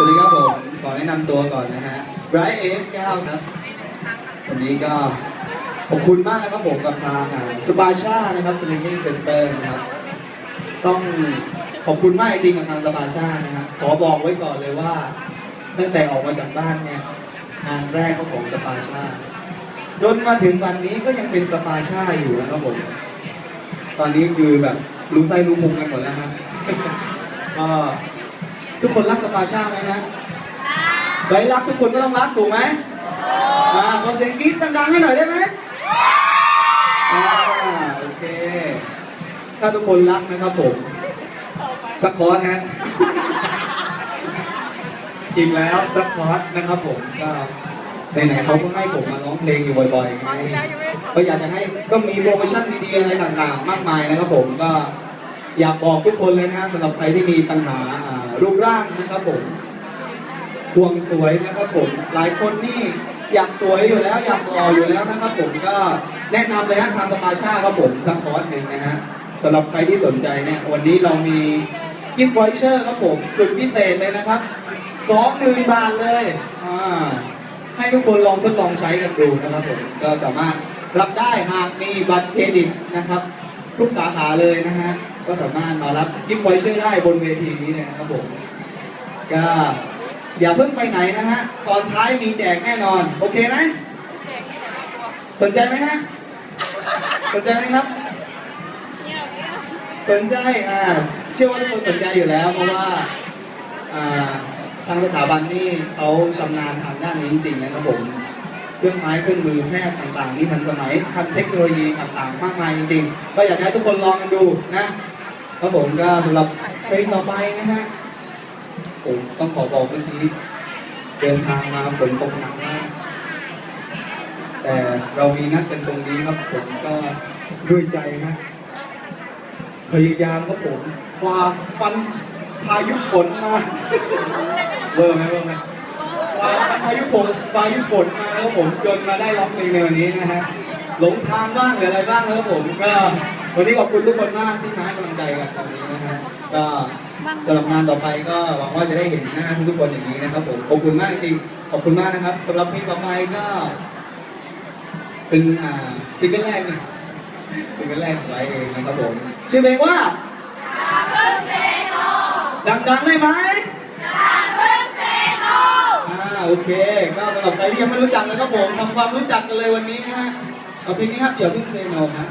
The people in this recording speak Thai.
สวัสดีครับผม ขอแนะนำตัวก่อนนะฮะไบรท์เอฟเก้าครับวันนี้ก็ขอบคุณมากนะครับผมกับทางสปาชานะครับสลิมมิ่งเซ็นเตอร์นะครับ ต้องขอบคุณมากจริงๆกับทางสปาชานะครับขอบอกไว้ก่อนเลยว่า ตั้งแต่ออกมาจากบ้านเนี่ยงานแรกก็ของสปาชา จนมาถึงวันนี้ก็ยังเป็นสปาชาอยู่นะครับผม ตอนนี้คือแบบรู้ไส้รู้พุงกันหมดแล้วครับก็ ทุกคนรักสปาชาไหมฮะใบรักทุกคนก็ต้องรักถูกไหมอ่าขอเสียงกรี๊ดดังๆให้หน่อยได้ไหมอ่าโอเค ถ้าทุกคนรักนะครับผมสักคอร์สฮะอีกแล้วสักคอร์สนะครับผมก็ไหนๆเขาก็ให้ผมมาร้องเพลงอยู่บ่อยๆไงก็อยากจะให้ก็มีโปรโมชั่นดีๆอะไรต่างๆ มากมายนะครับผมก็อยากบอกทุกคนเลยนะสำหรับใครที่มีปัญหาอ่า รูปร่างนะครับผมห่วงสวยนะครับผม หลายคนนี่อยากสวยอยู่แล้วอยากหล่ออยู่แล้วนะครับ ผมก็แนะนำเลยฮะทางสปาชาครับผมสักคอร์สหนึ่งนะฮะสำหรับใครที่สนใจเนี่ยวันนี้เรามีกิฟต์วอยเชอร์ครับผมสุดพิเศษเลยนะครับสองหมื่นบาทเลยอ่าให้ทุกคนลองทดลองใช้กันดูนะครับผมก็สามารถรับได้หากมีบัตรเครดิตนะครับ ทุกสาขาเลยนะฮะ ก็สามารถมารับกิฟต์ไวเชอร์ได้บนเวทีนี้นะครับผมก็อย่าเพิ่งไปไหนนะฮะ ตอนท้ายมีแจกแน่นอน โอเคไหมสนใจไหมฮะ สนใจไหมครับ สนใจ อ่า เชื่อว่าทุกคนสนใจอยู่แล้ว เพราะว่า อ่า ทางสถาบันนี่เขาชำนาญทางด้านนี้จริงๆนะครับผม เครื่องไม้เครื่องมือแพทย์ต่างๆ นี่ทันสมัยทันเทคโนโลยีต่างๆ มากมายจริงๆ ก็อยากให้ทุกคนลองกันดูนะ ครับผมก็สำหรับเพลงต่อไปนะฮะผมต้องขอบอกเมื่อกี้เดินทางมาฝนตกหนักมากแต่เรามีนัดกันตรงนี้ครับผมก็ด้วยใจนะพยายามครับผมฝ่าฟันพายุฝนมาเวอร์ไหมเวอร์ไหมฝ่าฟันพายุฝนพายุฝนมาแล้วผมจนมาได้ร้องเพลงในวันนี้นะฮะหลงทางบ้างหรืออะไรบ้างแล้วผมก็ วันนี้ขอบคุณทุกคนมากที่มาให้กำลังใจกันตรงนี้นะฮะก็สำหรับงานต่อไปก็หวังว่าจะได้เห็นหน้าทุกคนอย่างนี้นะครับผมขอบคุณมากจริงๆขอบคุณมากนะครับสำหรับเพลงต่อไปก็ เป็นอ่าซิงเกิลแรกนะซิงเกิลแรกของไลฟ์เองนะครับผมชื่อเพลงว่าดังๆได้ไหมอ่าโอเคก็สำหรับใครที่ยังไม่รู้จักนะครับผมทำความรู้จักกันเลยวันนี้นะฮะเอาเพลงนี้ครับเดี๋ยวเพิ่งเซโนครับ